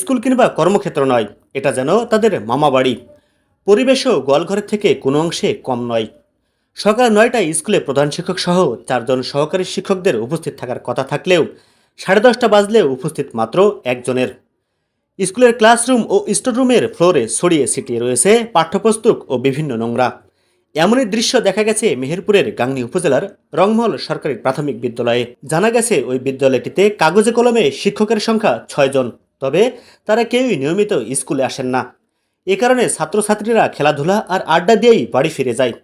School কিংবা কর্মক্ষেত্র নয়, এটা যেন তাদের মামা বাড়ি পরিবেশও গোয়ালঘরের থেকে কোনো অংশে কম নয়। সকাল নয়টায় স্কুলে প্রধান শিক্ষক সহ চারজন সহকারী শিক্ষকদের উপস্থিত থাকার কথা থাকলেও সাড়ে দশটা বাজলেও উপস্থিত মাত্র একজনের। স্কুলের ক্লাসরুম ও স্টোররুমের ফ্লোরে ছড়িয়ে ছিটিয়ে রয়েছে পাঠ্যপুস্তক ও বিভিন্ন নোংরা। এমনই দৃশ্য দেখা গেছে মেহেরপুরের গাংনী উপজেলার রংমহল সরকারি প্রাথমিক বিদ্যালয়ে। জানা গেছে, ওই বিদ্যালয়টিতে কাগজে কলমে শিক্ষকের সংখ্যা ছয়জন তবে তারা কেউই নিয়মিত স্কুলে আসেন না। এ কারণে ছাত্রছাত্রীরা খেলাধুলা আর আড্ডা দিয়েই বাড়ি ফিরে যায়।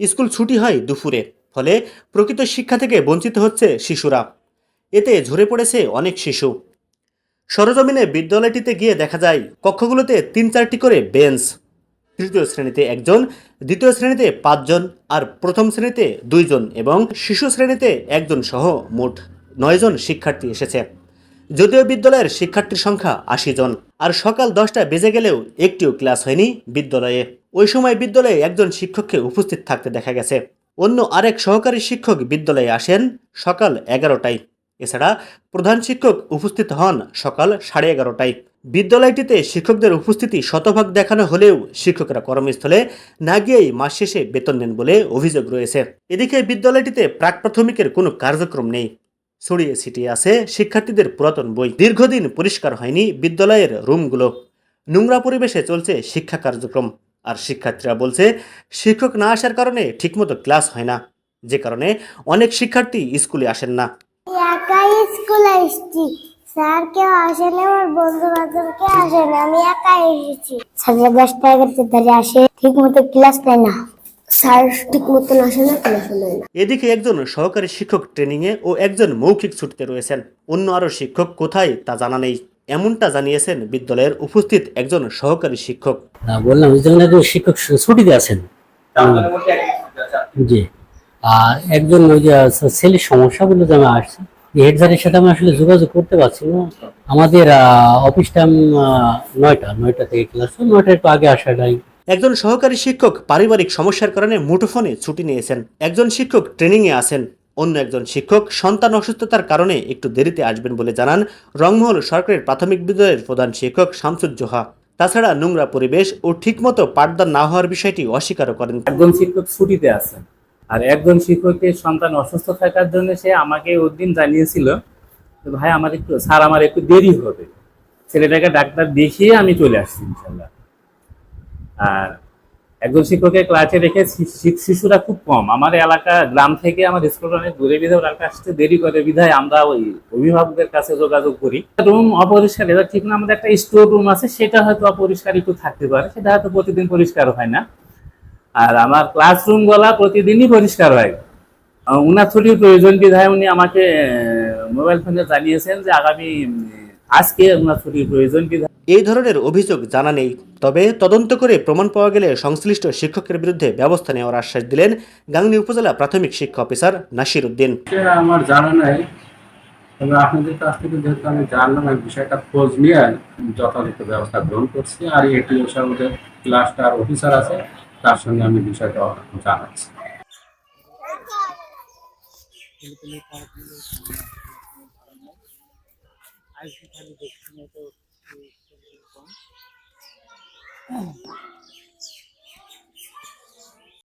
স্কুল ছুটি হয় দুপুরে, ফলে প্রকৃত শিক্ষা থেকে বঞ্চিত হচ্ছে শিশুরা। এতে ঝরে পড়েছে অনেক শিশু। সরজমিনে বিদ্যালয়টিতে গিয়ে দেখা যায়, কক্ষগুলোতে তিন চারটি করে বেঞ্চ। তৃতীয় শ্রেণীতে একজন, দ্বিতীয় শ্রেণীতে পাঁচজন আর প্রথম শ্রেণীতে দুইজন এবং শিশু শ্রেণীতে একজন সহ মোট নয়জন শিক্ষার্থী এসেছে। যদিও বিদ্যালয়ের শিক্ষার্থীর সংখ্যা আশি জন, আর সকাল দশটা বেজে গেলেও একটিও ক্লাস হয়নি বিদ্যালয়ে। ওই সময় বিদ্যালয়ে একজন শিক্ষককে উপস্থিত থাকতে দেখা গেছে। অন্য আরেক সহকারী শিক্ষক বিদ্যালয়ে আসেন সকাল এগারোটায়। এছাড়া প্রধান শিক্ষক উপস্থিত হন সকাল সাড়ে এগারোটায়। বিদ্যালয়টিতে শিক্ষকদের উপস্থিতি শতভাগ দেখানো হলেও শিক্ষকরা কর্মস্থলে না গিয়েই মাস শেষে বেতন নেন বলে অভিযোগ রয়েছে। এদিকে বিদ্যালয়টিতে প্রাক প্রাথমিকের কোনো কার্যক্রম নেই। ছড়িয়ে ছিটিয়ে আছে শিক্ষার্থীদের পুরাতন বই। দীর্ঘদিন পরিষ্কার হয়নি বিদ্যালয়ের রুমগুলো। নোংরা পরিবেশে চলছে শিক্ষা কার্যক্রম। আর শিক্ষার্থীরা বলছে, শিক্ষক না আসার কারণে ঠিকমতো ক্লাস হয় না। যে কারণে অনেক শিক্ষার্থী স্কুলে আসেন না। স্কুলে স্যার কেউ আসেনি আমার বন্ধু বান্ধব কেউ আসেনি আমি একাই এসেছি। দশটা এগারোটার ধারে আসে ঠিক মতো ক্লাস নেয় না। স্যার ঠিক মতন আসে না ক্লাস নেয় না। এদিকে একজন সহকারী শিক্ষক ট্রেনিংয়ে ও একজন মৌখিক ছুটিতে রয়েছেন। অন্য আরও শিক্ষক কোথায় তা জানা নেই। এমনটা জানিয়েছেন বিদ্যালয়ের উপস্থিত একজন সহকারী শিক্ষক। না বললাম শিক্ষক ছুটিতে আছেন। জি। আর একজন ওই যে আছে ছেলের সমস্যা বলে যে আমি আসছি হেড স্যারের সাথে আমি আসলে যোগাযোগ করতে পারছি না আমাদের অফিস টাইম নয়টা নয়টা থেকে ক্লাস নয়টা একটু আগে আসাটাই একজন সহকারী শিক্ষক পারিবারিক সমস্যার কারণে মুঠোফোনে ছুটি নিয়েছেন। একজন শিক্ষক ট্রেনিংয়ে আছেন। অন্য একজন শিক্ষক সন্তান অসুস্থতার কারণে একটু দেরিতে আসবেন বলে জানান রংমহল সরকারের প্রাথমিক বিদ্যালয়ের প্রধান শিক্ষক শামসুজ্জোহা তাছাড়া নোংরা পরিবেশ ও ঠিকমতো পাঠদান না হওয়ার বিষয়টি অস্বীকারও করেন। একজন শিক্ষক ছুটিতে আছেন। আর একজন শিক্ষকের সন্তান অসুস্থ থাকার জন্য সে আমাকে ওই দিন জানিয়েছিল ভাই, আমার একটু, স্যার, আমার একটু দেরি হবে। ছেলেটাকে ডাক্তার দেখিয়ে আমি চলে আসছি, ইনশাল্লাহ। আর একজন শিক্ষকের ক্লাসে রেখে শিশুরা খুব কম। আমার এলাকা, গ্রাম থেকে আমার স্কুল অনেক দূরে বিধায় ওরা আসতে দেরি করে। বিধায় আমরা ওই অভিভাবকদের কাছে যোগাযোগ করি। রুম অপরিষ্কার, এটা ঠিক না, আমাদের একটা স্টোর রুম আছে, সেটা হয়তো অপরিষ্কার একটু থাকতে পারে, সেটা হয়তো প্রতিদিন পরিষ্কার হয় না। আর আমার ক্লাসরুমগুলা প্রতিদিনই পরিষ্কার হয়। উনার ছুটির প্রয়োজন বিধায় উনি আমাকে মোবাইল ফোনে জানিয়েছেন যে আগামী আজকে উনার ছুটির প্রয়োজন বিধায় এই ধরনের অভিযোগ জানা নেই তবে তদন্ত করে প্রমাণ পাওয়া গেলে সংশ্লিষ্ট শিক্ষকের বিরুদ্ধে ব্যবস্থা নেওয়ার আশ্বাস দিলেন গাংনী উপজেলা প্রাথমিক শিক্ষা অফিসার নাসির উদ্দিন। আমার জানা নাই তবে আপনাদের কাছ থেকে যেহেতু আমি জানলাম এই বিষয়টা খোঁজ নিয়ে যথাযথ ব্যবস্থা গ্রহণ করছি। আর এটি সাহেবের ক্লাসটার অফিসার আছে তার সঙ্গে আমি বিষয়টা জানাচ্ছি।